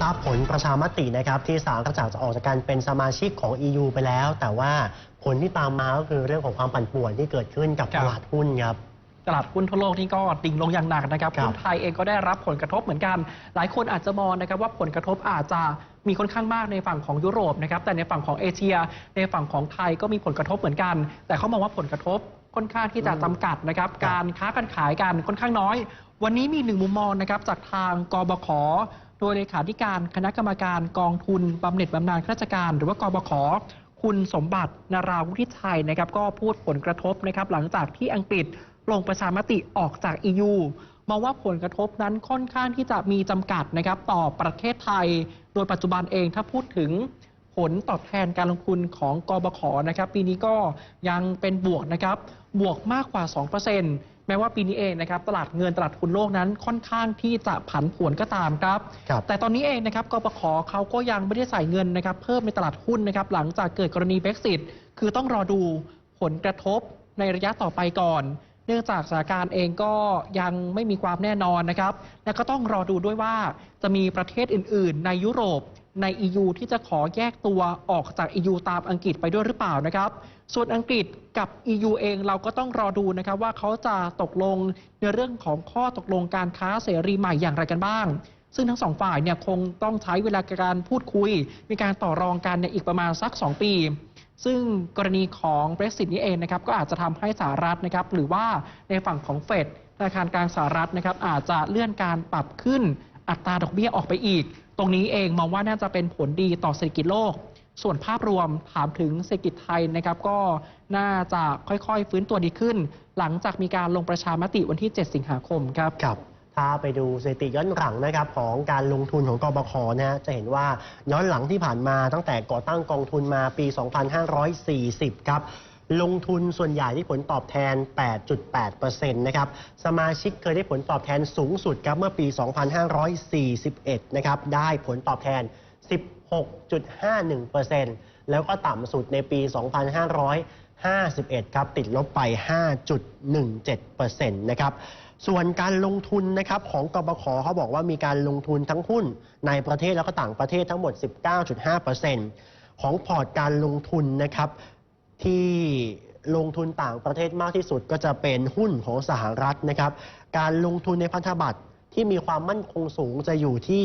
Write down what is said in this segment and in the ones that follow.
ทราบผลประชามตินะครับที่สารกระจากจะออกจากการเป็นสมาชิกของ EU ไปแล้ว แต่ว่าผลที่ตามมาก็คือเรื่องของความปั่นป่วนที่เกิดขึ้นกับครัตบ ลาดหุ้นครับ ตลาดหุ้นทั่วโลกนี่ก็ดิ่งลงอย่างหนักนะครับครับหุ้นไทยเองก็ได้รับผลกระทบเหมือนกัน หลายคนอาจจะมองนะครับว่าผลกระทบอาจจะมีค่อนข้างมากในฝั่งของยุโรปนะครับแต่ในฝั่งของเอเชีย ในฝั่งของไทยก็มีผลกระทบเหมือนกัน แต่เขามองว่าผลกระทบค่อนข้างที่จะอืมจำกัดนะครับครับ การค้าการขายกันค่อนข้างน้อย วันนี้มีหนึ่งมุมมองนะครับจากทางกบข โดยเลขาธิการคณะกรรมการกองทุนบำเหน็จบำนาญข้าราชการ หรือว่ากบขคุณสมบัตินาราวุฒิชัยนะครับ ก็พูดผลกระทบนะครับ หลังจากที่อังกฤษลงประชามติออกจาก EU มองว่าผลกระทบนั้นค่อนข้างที่จะมีจำกัดนะครับต่อประเทศไทย โดยปัจจุบันเองถ้าพูดถึงผลตอบแทนการลงทุนของกบขนะครับ ปีนี้ก็ยังเป็นบวกนะครับ บวกมากกว่า 2% แม้ว่าปีนี้เองนะครับตลาดเงินตลาดทุนโลกนั้นค่อนข้างที่จะผันผวนก็ตามครับ ครับแต่ตอนนี้เองนะครับกปขเขาก็ยังไม่ได้ใส่เงินนะครับเพิ่มในตลาดหุ้นนะครับหลังจากเกิดกรณี Brexit คือต้องรอดูผลกระทบในระยะต่อไปก่อน เนื่องจากสถานการณ์เองก็ยังไม่มีความแน่นอนนะครับ และก็ต้องรอดูด้วยว่าจะมีประเทศอื่น ๆ ในยุโรป ใน EU ที่จะขอแยกตัวออกจาก EU ตามอังกฤษไปด้วยหรือเปล่านะครับ ส่วนอังกฤษกับ EU เองเราก็ต้องรอดูนะครับว่าเขาจะตกลงในเรื่องของข้อตกลงการค้าเสรีใหม่อย่างไรกันบ้าง ซึ่งทั้งสองฝ่ายเนี่ยคงต้องใช้เวลาการพูดคุย มีการต่อรองกันในอีกประมาณสัก 2 ปี ซึ่งกรณีของ Brexit นี้เองนะครับก็อาจจะทำให้สหรัฐนะครับหรือว่าในฝั่งของเฟดธนาคารกลางสหรัฐนะครับอาจจะเลื่อนการปรับขึ้น อัตราดอกเบี้ยออกไปอีก ตรงนี้เองมองว่าน่าจะเป็นผลดีต่อเศรษฐกิจโลก ส่วนภาพรวมถามถึงเศรษฐกิจไทยนะครับก็น่าจะค่อยๆ ฟื้นตัวดีขึ้น หลังจากมีการลงประชามติวันที่ 7 สิงหาคมครับครับถ้าไปดูสถิติย้อนหลังนะครับของการลงทุนของกบขนะฮะจะเห็นว่าย้อนหลังที่ผ่านมาตั้งแต่ก่อตั้งกองทุนมาปี 2540 ครับ ลงทุนส่วนใหญ่ที่ผลตอบแทน 8.8%นะครับ สมาชิกเคยได้ผลตอบแทนสูงสุดครับเมื่อปี 2541 นะครับ ได้ผลตอบแทน 16.51%แล้วก็ต่ำสุดในปี 2551 ครับ ติดลบไป 5.17%นะครับส่วนการลงทุนนะครับของกบขเขาบอกว่ามีการลงทุนทั้งหุ้นในประเทศแล้วก็ต่างประเทศทั้งหมด 19.5%ของพอร์ตการลงทุนนะครับ ที่ลงทุนต่างประเทศมากที่สุดก็จะเป็นหุ้นของสหรัฐนะครับ การลงทุนในพันธบัตรที่มีความมั่นคงสูงจะอยู่ที่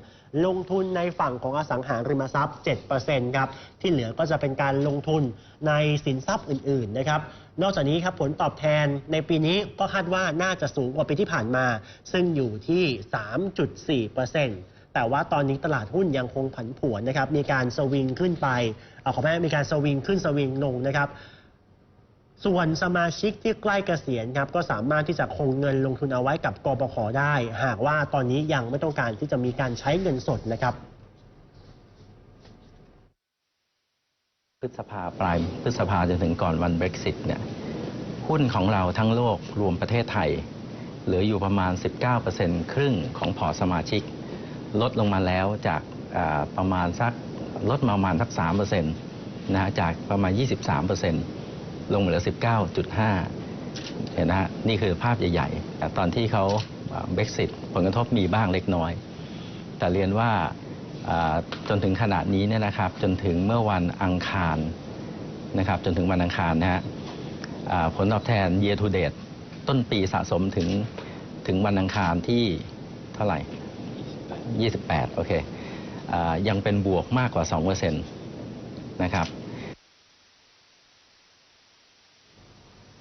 65%ลงทุนในฝั่งของอสังหาริมทรัพย์ 7%ครับ ที่เหลือก็จะเป็นการลงทุนในสินทรัพย์อื่น ๆ นะครับ นอกจากนี้ครับผลตอบแทนในปีนี้ก็คาดว่าน่าจะสูงกว่าปีที่ผ่านมา ซึ่งอยู่ที่ 3.4% แต่ว่าตอนนี้ตลาดหุ้นยังคงผันผวนนะครับ มีการสวิงขึ้นไปเอ่อขอแม่มีการสวิงขึ้นสวิงลงนะครับ ส่วนสมาชิกที่ใกล้เกษียณครับก็สามารถที่จะคงเงินลงทุนเอาไว้กับกปขได้ หากว่าตอนนี้ยังไม่ต้องการที่จะมีการใช้เงินสดนะครับพฤษภาปลายพฤษภาจนถึงก่อนวัน Brexit เนี่ยหุ้นของเราทั้งโลกรวมประเทศไทย เหลืออยู่ประมาณ 19%ครึ่งของพอสมาชิก ลดลงมาแล้วจากประมาณสักลดมาประมาณสัก3%นะฮะจากประมาณ 23%ลงมาเหลือ 19.5เห็นนะฮะนี่คือภาพใหญ่ๆแต่ตอนที่เขาอ่า Brexit ผลกระทบมีบ้างเล็กน้อย แต่เรียนว่าจนถึงขณะนี้เนี่ยนะครับ จนถึงเมื่อวันอังคารนะครับ จนถึงวันอังคารนะฮะผลตอบแทน year to date ต้นปีสะสมถึงถึงวันอังคารที่เท่าไหร่ 28 โอเคอายังเป็นบวกมากกว่า 2%นะครับ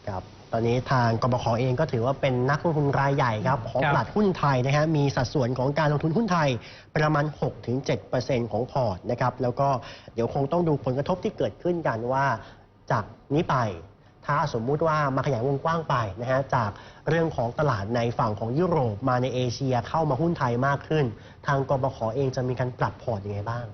ครับตอนนี้ทางกบขเองก็ถือว่าเป็นนักลงทุนรายใหญ่ครับของครับตลาดหุ้นไทยนะฮะมีสัดส่วนของการลงทุนหุ้นไทยประมาณ 6-7%ของพอร์ตนะครับแล้วก็เดี๋ยวคงต้องดูผลกระทบที่เกิดขึ้นกันว่าจากนี้ไป ถ้าสมมุติว่ามาขยายวงกว้างไปนะฮะจากเรื่องของตลาดในฝั่งของยุโรปมาในเอเชียเข้ามาหุ้นไทยมากขึ้น ทางกบขเองจะมีการปรับพอร์ตยังไงบ้าง